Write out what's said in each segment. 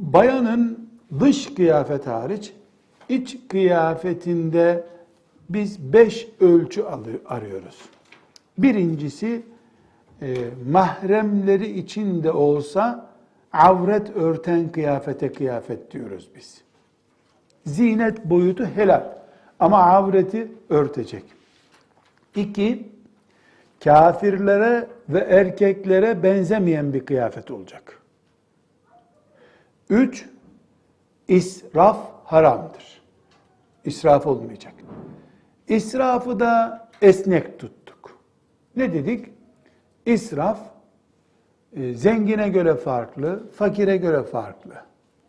Bayanın dış kıyafet hariç iç kıyafetinde biz beş ölçü arıyoruz. Birincisi e, mahremleri içinde olsa avret örten kıyafete kıyafet diyoruz biz. Zinet boyutu helal ama avreti örtecek. İki, kafirlere ve erkeklere benzemeyen bir kıyafet olacak. Üç, israf haramdır. İsraf olmayacak. İsrafı da esnek tuttuk. Ne dedik? İsraf e, zengine göre farklı, fakire göre farklı.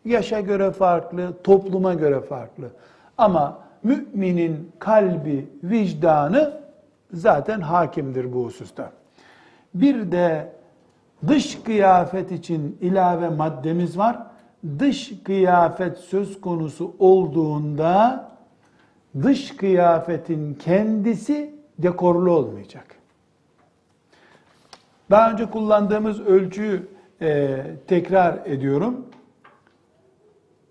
Yaşa göre farklı, topluma göre farklı. Ama müminin kalbi, vicdanı zaten hakimdir bu hususta. Bir de dış kıyafet için ilave maddemiz var. Dış kıyafet söz konusu olduğunda dış kıyafetin kendisi dekorlu olmayacak. Daha önce kullandığımız ölçüyü e, tekrar ediyorum.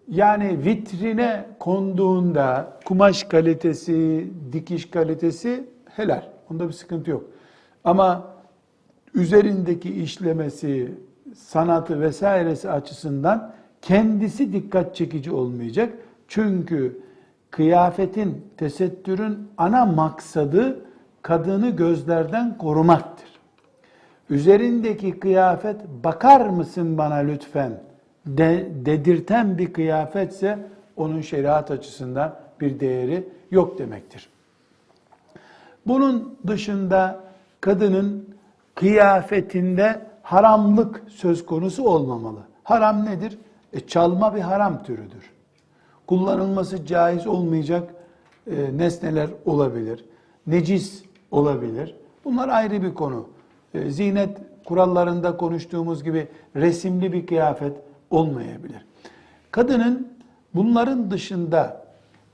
Yani vitrine konduğunda kumaş kalitesi, dikiş kalitesi helal. Onda bir sıkıntı yok. Ama üzerindeki işlemesi, sanatı vesairesi açısından kendisi dikkat çekici olmayacak. Çünkü kıyafetin, tesettürün ana maksadı kadını gözlerden korumaktır. Üzerindeki kıyafet bakar mısın bana lütfen de, dedirten bir kıyafetse onun şeriat açısından bir değeri yok demektir. Bunun dışında kadının kıyafetinde haramlık söz konusu olmamalı. Haram nedir? E, çalma bir haram türüdür. Kullanılması caiz olmayacak e, nesneler olabilir. Necis olabilir. Bunlar ayrı bir konu. E, zinet kurallarında konuştuğumuz gibi resimli bir kıyafet olmayabilir. Kadının bunların dışında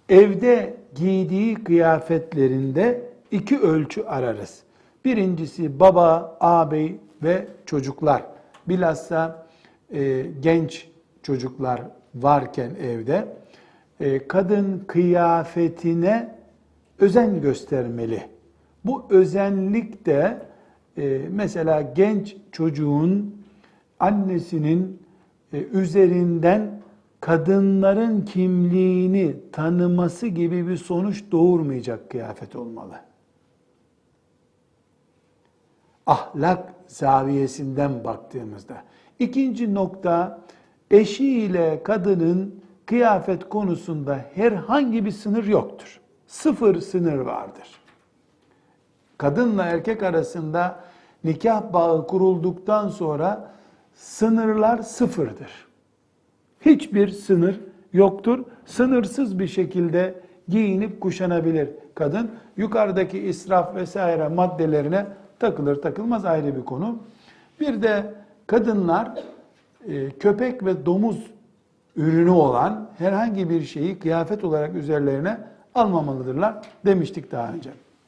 evde giydiği kıyafetlerinde iki ölçü ararız. Birincisi baba, ağabey ve çocuklar. Bilhassa e, genç çocuklar varken evde e, kadın kıyafetine özen göstermeli. Bu özenlik de e, mesela genç çocuğun annesinin e, üzerinden kadınların kimliğini tanıması gibi bir sonuç doğurmayacak kıyafet olmalı. Ahlak zaviyesinden baktığımızda. İkinci nokta eşiyle kadının kıyafet konusunda herhangi bir sınır yoktur. Sıfır sınır vardır. Kadınla erkek arasında nikah bağı kurulduktan sonra sınırlar sıfırdır. Hiçbir sınır yoktur. Sınırsız bir şekilde giyinip kuşanabilir kadın. Yukarıdaki israf vesaire maddelerine takılır takılmaz ayrı bir konu. Bir de kadınlar köpek ve domuz ürünü olan herhangi bir şeyi kıyafet olarak üzerlerine almamalıdırlar demiştik daha önce.